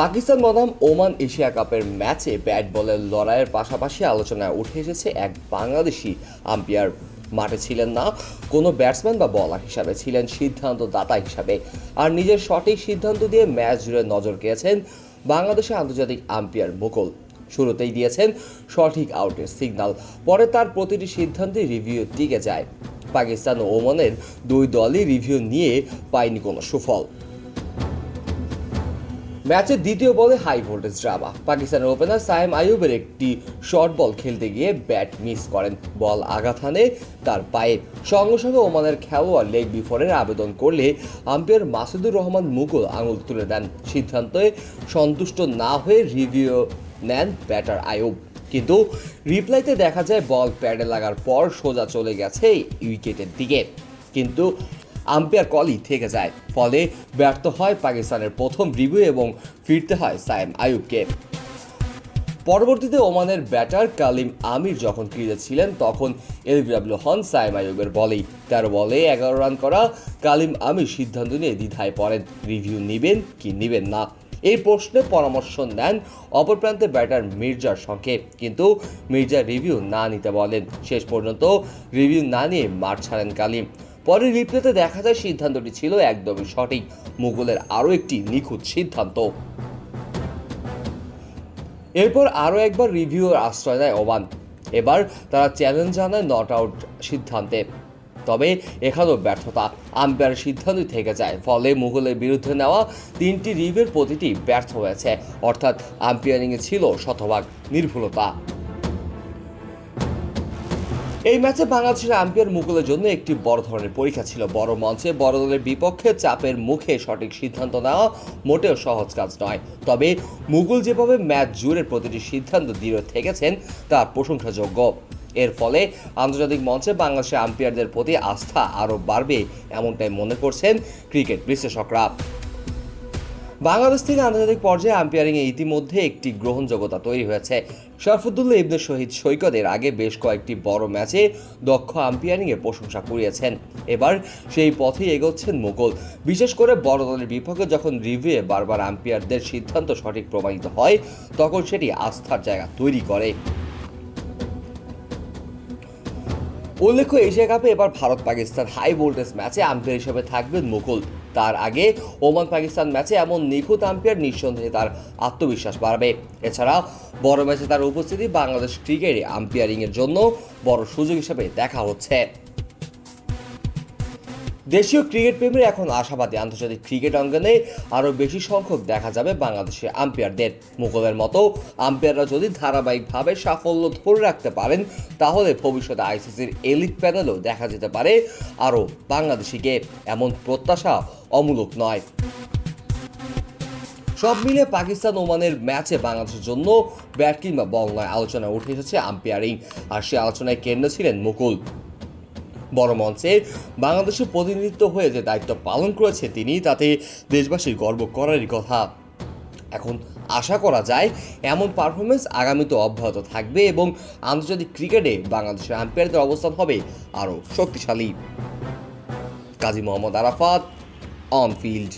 পাকিস্তান বনাম Oman Asia কাপের ম্যাচে ব্যাট বলের লড়াইয়ের পাশাপাশি আলোচনায় উঠে এসেছে এক বাংলাদেশি। আম্পায়ার মাঠে ছিলেন না, কোনো ব্যাটসম্যান বা বলার হিসাবে ছিলেন সিদ্ধান্ত দাতা হিসাবে। আর নিজের সঠিক সিদ্ধান্ত দিয়ে ম্যাচ জুড়ে নজর কেড়েছেন বাংলাদেশের আন্তর্জাতিক আম্পায়ার মুকুল। শুরুতেই দিয়েছেন সঠিক আউটের সিগন্যাল পরে তার প্রতিটি সিদ্ধান্তে রিভিউ টিকে যায়। পাকিস্তান ও ওমানের দুই দলই রিভিউ নিয়ে পায়নি কোনো সুফল। ম্যাচের দ্বিতীয় বলে হাই ভোল্টেজ ড্রামা। পাকিস্তানের ওপেনার সাইম আইয়ুবের একটি শর্ট বল খেলতে গিয়ে ব্যাট মিস করেন। বল আঘাত হানে তার পায়ে। সঙ্গে সঙ্গে ওমানের খেলোয়াড় লেগ বিফোরের আবেদন করলে আম্পায়ার মাসুদুর রহমান মুকুল আঙুল তুলে দেন। সিদ্ধান্তে সন্তুষ্ট না হয়ে রিভিউ নেন ব্যাটার আয়ুব কিন্তু রিপ্লাইতে দেখা যায়, বল প্যাডে লাগার পর সোজা চলে গেছে উইকেটের দিকে। কিন্তু আম্পায়ার কলই থেকে যায়। ফলে ব্যর্থ হয় পাকিস্তানের প্রথম রিভিউ এবং ফিরতে হয় সাইম আয়ুবকে পরবর্তীতে ওমানের ব্যাটার কালিম আমির যখন ক্রিজে ছিলেন, তখন এলবিডব্লিউ হন সাইম আয়ুবের বলেই। তার বলে এগারো রান করা কালিম আমির সিদ্ধান্ত নিয়ে দ্বিধায় পড়েন। রিভিউ নেবেন কি নেবেন না? এই প্রশ্নে পরামর্শ নেন অপর প্রান্তে ব্যাটার মির্জার সঙ্গে। কিন্তু মির্জা রিভিউ না নিতে বলেন। শেষ পর্যন্ত রিভিউ না নিয়ে মাঠ ছাড়েন কালিম। পরে রিপ্লেতে দেখা যায় সিদ্ধান্তটি ছিল একদমই সঠিক। মুঘলের আরও একটি নিখুঁত সিদ্ধান্ত। এরপর আরও একবার রিভিউর আশ্রয় নেয় ওমান। এবার তারা চ্যালেঞ্জ জানায় নট আউট সিদ্ধান্তে। তবে এখানেও ব্যর্থতা। আম্পায়ার সিদ্ধান্ত থেকে যায়। ফলে মুঘলের বিরুদ্ধে নেওয়া তিনটি রিভিউর প্রতিটি ব্যর্থ হয়েছে। অর্থাৎ আম্পায়ারিংয়ে ছিল শতভাগ নির্ভুলতা। এই ম্যাচে বাংলাদেশের আম্পায়ার মুকুলের জন্য একটি বড় ধরনের পরীক্ষা ছিল। বড় মঞ্চে বড় দলের বিপক্ষে চাপের মুখে সঠিক সিদ্ধান্ত নেওয়া মোটেও সহজ কাজ নয়। তবে মুকুল যেভাবে ম্যাচ জুড়ে প্রতিটি সিদ্ধান্ত দৃঢ় থেকেছেন তা প্রশংসাযোগ্য। এর ফলে আন্তর্জাতিক মঞ্চে বাংলাদেশের আম্পায়ারদের প্রতি আস্থা আরও বাড়বে, এমনটাই মনে করছেন ক্রিকেট বিশ্লেষকরা। বাংলাদেশ থেকে আন্তর্জাতিক পর্যায়ে আম্পায়ারিংয়ে ইতিমধ্যে একটি গ্রহণযোগ্যতা তৈরি হয়েছে। শরফুদ্দুল্লাহ ইবনে শহীদ সৈকতের আগে বেশ কয়েকটি বড় ম্যাচে দক্ষ আম্পায়ারিংয়ের প্রশংসা কুড়িয়েছেন। এবার সেই পথেই এগোচ্ছেন মুকুল বিশেষ করে বড় দলের বিপক্ষে যখন রিভিউয়ে বারবার আম্পায়ারদের সিদ্ধান্ত সঠিক প্রমাণিত হয়, তখন সেটি আস্থার জায়গা তৈরি করে। উল্লেখ্য, এশিয়া কাপে এবার ভারত পাকিস্তান হাই ভোল্টেজ ম্যাচে আম্পায়ার হিসেবে থাকবেন মুকুল। তার আগে ওমান পাকিস্তান ম্যাচে এমন নিখুঁত আম্পায়ার নিঃসন্দেহে তার আত্মবিশ্বাস বাড়বে। এছাড়া বড় ম্যাচে তার উপস্থিতি বাংলাদেশ ক্রিকেটে আম্পায়ারিংয়ের জন্য বড় সুযোগ হিসেবে দেখা হচ্ছে। দেশীয় ক্রিকেট প্রেমীরা এখন আশাবাদী আন্তর্জাতিক ক্রিকেট অঙ্গনে আরও বেশি সংখ্যক দেখা যাবে বাংলাদেশের আম্পায়ারদের। মুঘলের মতো আম্পায়াররা যদি ধারাবাহিকভাবে সাফল্য ধরে রাখতে পারেন, তাহলে ভবিষ্যতে আইসিসির এলিট প্যানেলও দেখা যেতে পারে আরও বাংলাদেশিকে। এমন প্রত্যাশা অমূলক নয়। সব মিলে পাকিস্তান ওমানের ম্যাচে বাংলাদেশের জন্য ব্যাট কিংবা বল নয় আলোচনা উঠে এসেছে আম্পায়ারিং আর সে আলোচনায় কেন্দ্র ছিলেন মুকুল বড় মঞ্চে বাংলাদেশের প্রতিনিধিত্ব হয়ে যে দায়িত্ব পালন করেছে তিনি, তাতে দেশবাসীর গর্ব করারই কথা। এখন আশা করা যায় এমন পারফরমেন্স আগামীতে অব্যাহত থাকবে এবং আন্তর্জাতিক ক্রিকেটে বাংলাদেশের আম্পায়ারদের অবস্থান হবে আরও শক্তিশালী। Kazi Mohammad Arafat on field